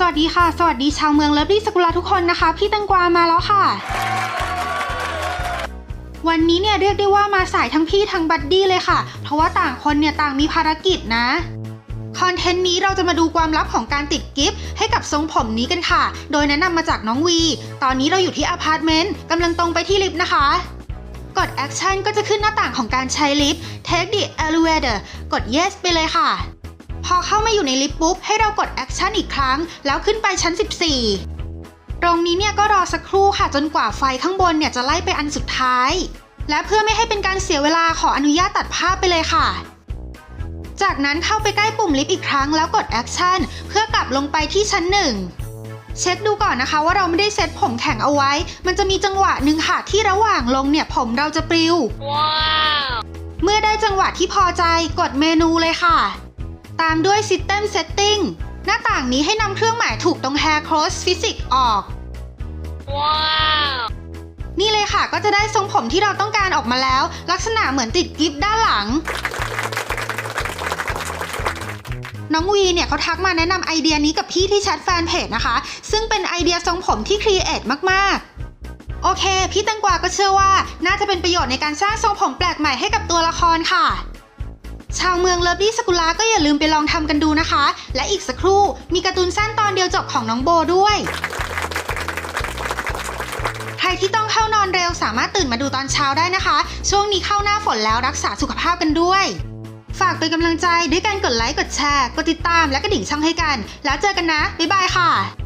สวัสดีค่ะ สวัสดีชาวเมืองเลิฟลี่สกุลาทุกคนนะคะ พี่ตังกวามาแล้วค่ะ วันนี้เนี่ยเรียกได้ว่ามาสายทั้งพี่ทั้งบัดดี้เลยค่ะ เพราะว่าต่างคนเนี่ยต่างมีภารกิจนะคอนเทนต์นี้เราจะมาดูความลับของการติดกิฟต์ให้กับทรงผมนี้กันค่ะ โดยแนะนำมาจากน้องวี ตอนนี้เราอยู่ที่อพาร์ตเมนต์กำลังตรงไปที่ลิฟต์นะคะ กด Action ก็จะขึ้นหน้าต่างของการใช้ลิฟต์ Take the elevator กด Yes ไปเลยค่ะ พอเข้ามาอยู่ในลิฟต์ปุ๊บ ให้เรากด Action อีกครั้ง แล้วขึ้นไปชั้น 14 ตรงนี้เนี่ยก็รอสักครู่ค่ะจนกว่าไฟข้างบนเนี่ยจะไล่ไปอันสุดท้าย และเพื่อไม่ให้เป็นการเสียเวลาขออนุญาตตัดภาพไปเลยค่ะ จากนั้นเข้าไปใกล้ปุ่มลิฟต์อีกครั้งแล้วกด Action เพื่อกลับลงไปที่ชั้นหนึ่งเช็คดูก่อนนะคะว่าเราไม่ได้เซ็ตผมแข็งเอาไว้ มันจะมีจังหวะหนึ่งค่ะที่ระหว่างลงเนี่ยผมเราจะปลิวเมื่อได้จังหวะที่พอใจกดเมนูเลยค่ะ ตามด้วย System Setting หน้าต่างนี้ให้นำเครื่องหมายถูกตรง Hair Close Physics ออกนี่เลยค่ะก็จะได้ทรงผมที่เราต้องการออกมาแล้ว ลักษณะเหมือนติดกิฟต์ด้านหลัง น้องวีเนี่ยเขาทักมาแนะนำไอเดียนี้กับพี่ที่แชทแฟนเพจนะคะ ซึ่งเป็นไอเดียทรงผมที่ครีเอทมากๆโอเค พี่แตังกวาก็เชื่อว่า น่าจะเป็นประโยชน์ในการสร้างทรงผมแปลกใหม่ให้กับตัวละครค่ะ ชาวเมืองเลิฟลี่สกุลาก็อย่าลืมไปลองทำกันดูนะคะ และอีกสักครู่มีการ์ตูนสั้นตอนเดียวจบของน้องโบด้วย ใครที่ต้องเข้านอนเร็วสามารถตื่นมาดูตอนเช้าได้นะคะ ช่วงนี้เข้าหน้าฝนแล้วรักษาสุขภาพกันด้วย ฝากเป็นกำลังใจด้วยการกดไลค์กดแชร์ กดติดตามและกระดิ่งช่องให้กัน แล้วเจอกันนะ บ๊ายบายค่ะ